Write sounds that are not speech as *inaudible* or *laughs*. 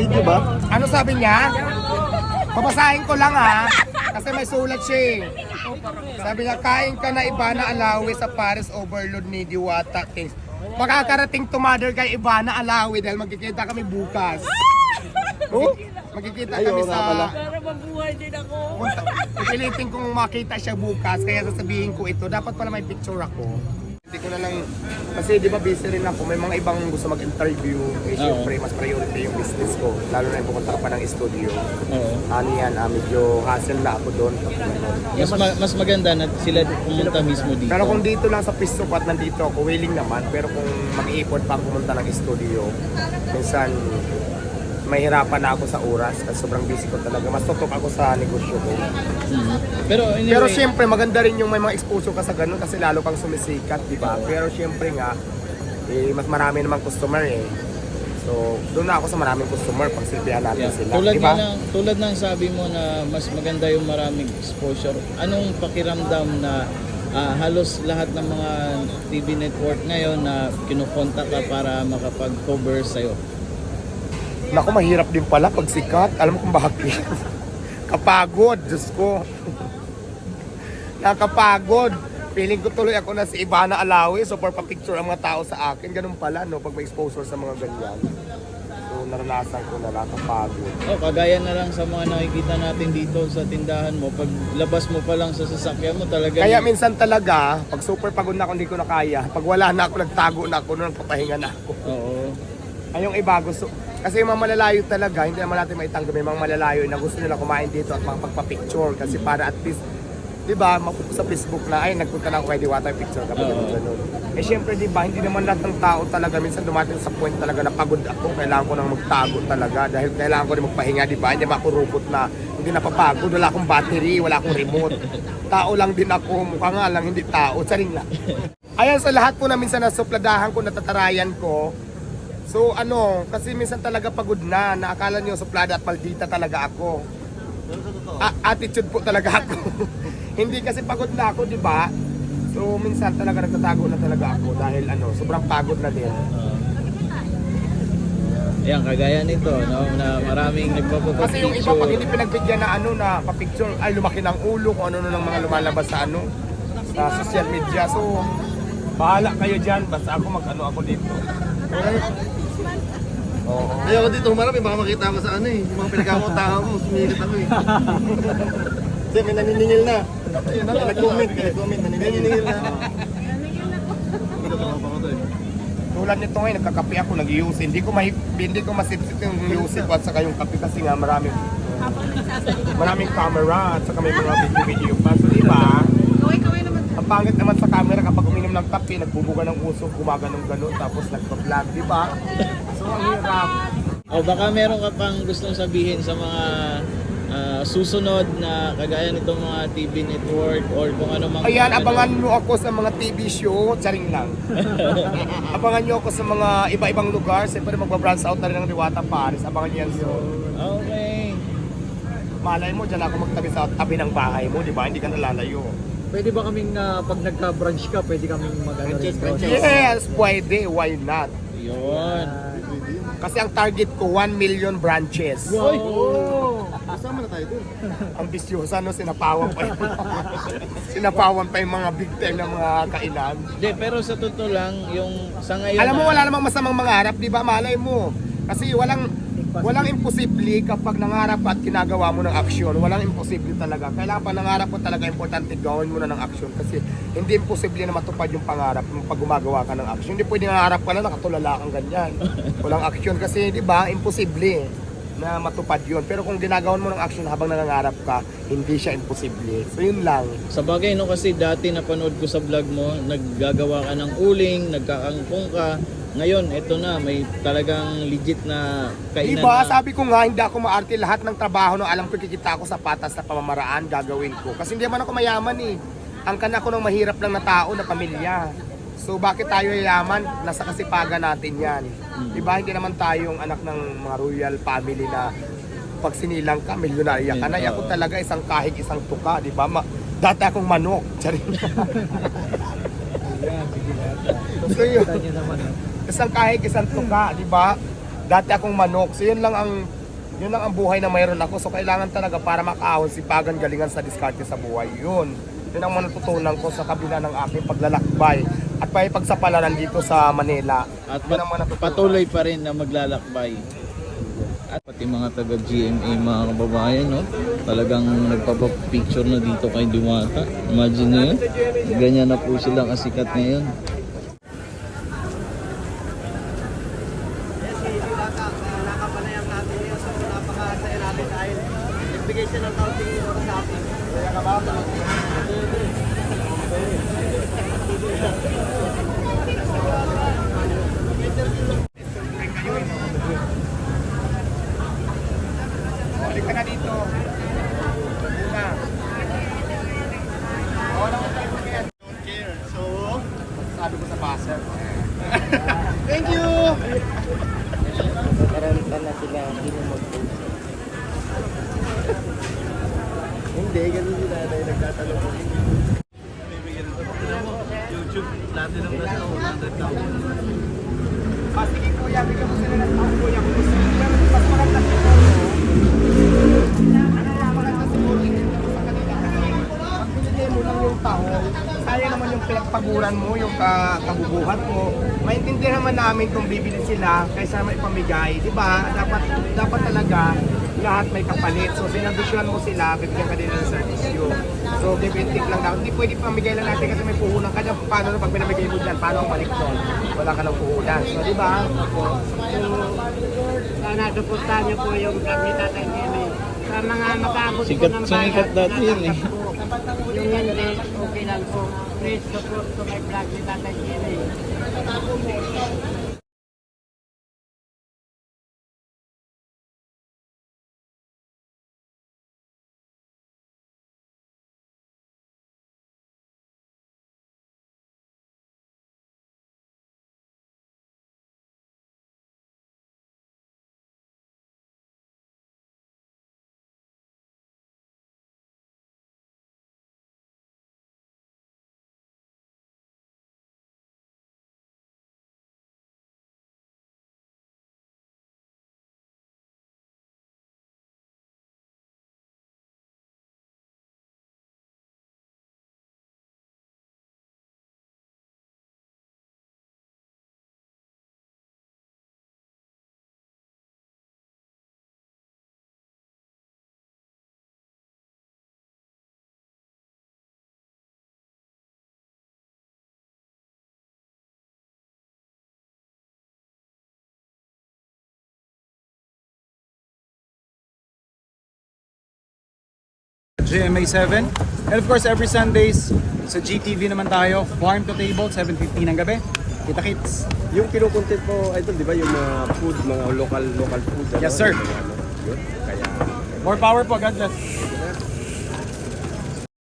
Video ba? Ano sabi niya? Papasahin ko lang ha. Kasi may sulat siya eh. Sabi niya, kain ka na Ibana Alawi sa Paris Overload ni Diwata Kings. Makakarating to mother kay Ibana Alawi dahil magkikita kami bukas. Oh? *laughs* Magkikita Ay, kami sa... Para mabuhay din ako. Pipilitin kong makita siya bukas, kaya sasabihin ko ito. Dapat pala may picture ako. Hindi ko na lang, kasi di ba busy rin ako, may mga ibang gusto mag-interview. Eh, syempre, mas priority yung business ko. Lalo na yung pupunta ka pa ng studio. Oo. Ano yan, ah, medyo hassle na ako doon. Mas, ma- mas maganda na sila pumunta mismo dito. Pero kung dito lang sa pisto ko at nandito ako, willing naman. Pero kung mag-iipon pa ako pumunta ng studio, minsan mahirapan na ako sa oras kasi sobrang busy ko talaga. Mas tutok ako sa negosyo ko. Mhm. Pero anyway, Pero siyempre maganda rin yung may mga exposure ka sa ganun kasi lalo kang sumisikat, di ba? Pero siyempre nga, eh, mas marami namang customer eh. So, doon na ako sa maraming customer pag silbihan natin yeah, sila. tulad di ba? nga ng, tulad ng sabi mo na mas maganda yung maraming exposure. Anong pakiramdam na ah, halos lahat ng mga TV network ngayon na kinukontak ka para makapag-cover sa'yo? Naku, mahirap din pala pag sikat. Alam mo kung bakit? *laughs* Kapagod, Diyos ko. Nakapagod. Feeling ko tuloy ako na si Ivana Alawi. So, for pa-picture ang mga tao sa akin. Ganun pala, no? Pag may exposure sa mga ganyan. So, naranasan ko na nakapagod. Oh, kagaya na lang sa mga nakikita natin dito sa tindahan mo, pag labas mo pa lang sa sasakyan mo talaga Kaya minsan talaga, pag super pagod na ako, hindi ko na kaya. Pag wala na ako, nagtago na ako, nung papahinga na ako. Oo. Ay, yung iba gusto, kasi yung mga malalayo talaga, hindi naman natin maitanggap may mga malalayo na gusto nila kumain dito at makapagpa-picture kasi para at least, di ba, sa Facebook na, ay, nagpunta na ako kay Diwata, picture kami, Oo. ganun. Eh, syempre, di ba, hindi naman lahat ng tao talaga, minsan dumating sa point talaga na pagod ako, kailangan ko nang magtago talaga, dahil kailangan ko rin magpahinga, di ba, hindi makurupot na, hindi napapagod, wala akong battery, wala akong remote. Tao lang din ako, mukha nga lang, hindi tao, saring lang. Ayan, sa lahat po na minsan na supladahan ko, natatarayan ko, So ano, kasi minsan talaga pagod na, naakala nyo suplada at maldita talaga ako. A- attitude po talaga *laughs* ako. Hindi kasi pagod na ako, di ba? So minsan talaga nagtatago na talaga ako dahil ano, sobrang pagod na din. Ayan, kagaya nito, no, na maraming nagpapapicture. Kasi yung iba pag hindi pinagbigyan na ano na pa-picture, ay lumaki ng ulo kung ano ng mga lumalabas sa ano sa social media. So bahala kayo diyan, basta ako mag-ano ako dito. Oo. Ay, ako dito humarap eh. Baka makita ako sa ano eh. Yung mga pinagkakuntahan ko. Sumilit ako eh. *laughs* Kasi may naniningil na. Ayun na, nag-comment. Nag-comment. Naniningil na. Ko to eh. Tulad nito ngayon, nagkakape ako, nag-use. Hindi ko mahip, hindi ko masipsip yung music ko at saka yung kape kasi nga maraming maraming camera at saka may mga video-video pa. So, di ba? Pangit naman sa camera kapag uminom ng kape, nagbubuga ng uso, gumaganong gano'n, tapos nagpa-vlog, di ba? So, ang hirap. O baka meron ka pang gustong sabihin sa mga ah, susunod na kagaya nitong mga TV network or kung ano mang Ayan, ano. abangan nyo ako sa mga TV show, charing lang. *laughs* abangan nyo ako sa mga iba-ibang lugar. Siyempre, magba-branch out na rin ng Diwata Paris. Abangan nyo yan soon. Okay. Malay mo, dyan ako magtabi sa tabi ng bahay mo, di ba? Hindi ka nalalayo. Pwede ba kaming ah, pag nagka-branch ka, pwede kaming doon? Yes, pwede. Why not? Yun. Kasi ang target ko, 1 million branches. Oh! Kasama na tayo dun. *laughs* Ang bisyosa, no? Sinapawan pa yung, *laughs* sinapawan pa yung mga big time na mga kainan. Hindi, pero sa totoo lang, yung sa ngayon Alam mo, na- wala namang masamang mangarap, di ba? Malay mo. Kasi walang walang imposible kapag nangarap at ginagawa mo ng aksyon. Walang imposible talaga. Kailangan pa nangarap mo talaga importante gawin mo na ng aksyon kasi hindi imposible na matupad yung pangarap mo pag gumagawa ka ng aksyon. Hindi pwede nangarap ka lang nakatulala kang ganyan. *laughs* Walang aksyon kasi, di ba? Imposible na matupad yun. Pero kung ginagawan mo ng aksyon habang nangangarap ka, hindi siya imposible. So yun lang. Sa bagay, no, kasi dati napanood ko sa vlog mo, naggagawa ka ng uling, nagkakangkong ka. Ngayon, eto na, may talagang legit na kainan Diba, na. sabi ko nga, hindi ako maarte lahat ng trabaho na alam ko kikita ako sa patas na pamamaraan, gagawin ko. Kasi hindi naman ako mayaman eh. Ang kana ko ng mahirap lang na tao, na pamilya. So bakit tayo yayaman? Nasa kasipagan natin yan. Diba, hindi naman tayong anak ng mga royal family na pag sinilang ka, milyonarya ka na. Eh, Ako talaga isang kahig, isang tuka, di ba? Ma- dati akong manok. *laughs* *laughs* Na. so yun. Isang kahig, isang tuka, di ba? Dati akong manok. So yun lang ang yun lang ang buhay na mayroon ako. So kailangan talaga para makaahon si Pagan galingan sa diskarte sa buhay. Yun. Yun ang natutunan ko sa kabila ng aking paglalakbay at pagsapalaran dito sa Manila. At Yun ang patuloy pa rin na maglalakbay. At pati mga taga GMA mga kababayan, no? Talagang nagpapapicture na dito kay Dumata. Imagine nyo yun. Ganyan na po silang kasikat ngayon. Balik ka na dito. Una. Wala ko tayo mag Don't care. So, Sabi ko sa buzzer. thank you! *laughs* Karamitan na sila hindi mo mag-post. Hindi, ganun sila na nagtatanong ko. Ah, sige kuya, bigyan mo sila ng tao kuya. Kung gusto pero mas maganda siguro. Maganda siguro, sa kanila kasi pag binigay mo lang yung tao, sayang naman yung pinagpaguran mo, yung ka kabubuhat mo. Maintindihan naman namin kung bibili sila kaysa naman ipamigay, di ba? Dapat, dapat talaga lahat may kapalit. So, sinabisyon mo sila, bibigyan ka nila ng service yun. So, give and take lang daw. Hindi pwede pamigay lang natin kasi may puhunan ka dyan. Paano na pag pinamigay mo dyan? Paano ang balik doon? Wala ka ng puhunan. So, di ba? Sana suportahan niyo po yung ni Tatay Jimmy. Sa mga makaabot po ng bayad, dati yun eh. Yung hindi, okay lang po. Please support to my vlog ni Tatay Jimmy. GMA7. And of course, every Sundays sa GTV naman tayo, Farm to Table, 7.15 ng gabi. Kita kits. Yung kinukontent mo, idol, di ba yung mga food, mga local local food? ano? Yes, sir. Ano, yun. Kaya, More power po, God bless.